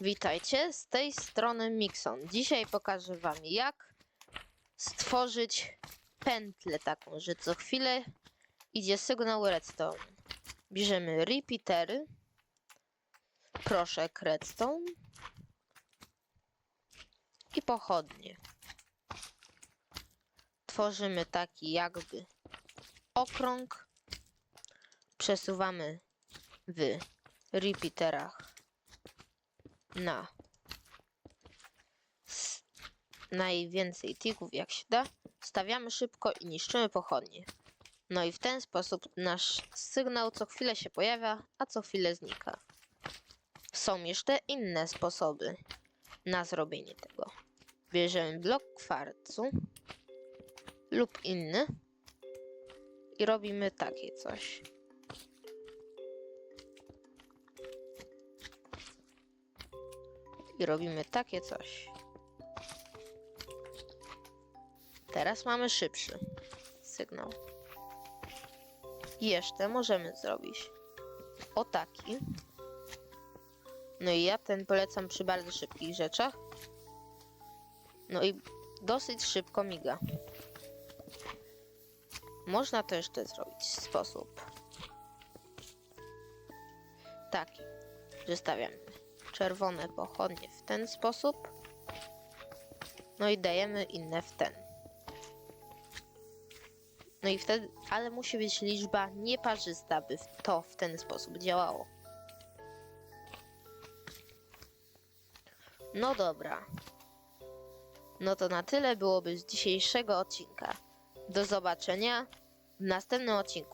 Witajcie, z tej strony Mixon. Dzisiaj pokażę wam jak stworzyć pętlę taką, że co chwilę idzie sygnał redstone. Bierzemy repeatery, proszek redstone i pochodnie. Tworzymy taki jakby okrąg, przesuwamy w repeaterach na najwięcej tików jak się da, stawiamy szybko i niszczymy pochodnie. No i w ten sposób nasz sygnał co chwilę się pojawia, a co chwilę znika. Są jeszcze inne sposoby na zrobienie tego. Bierzemy blok kwarcu lub inny i robimy takie coś. I robimy takie coś. Teraz mamy szybszy sygnał. Jeszcze możemy zrobić o taki. No i ja ten polecam przy bardzo szybkich rzeczach. No i dosyć szybko miga. Można to jeszcze zrobić w sposób taki, że stawiamy czerwone pochodnie w ten sposób. No i dajemy inne w ten. No i wtedy, ale musi być liczba nieparzysta, by to w ten sposób działało. No dobra. No to na tyle byłoby z dzisiejszego odcinka. Do zobaczenia w następnym odcinku.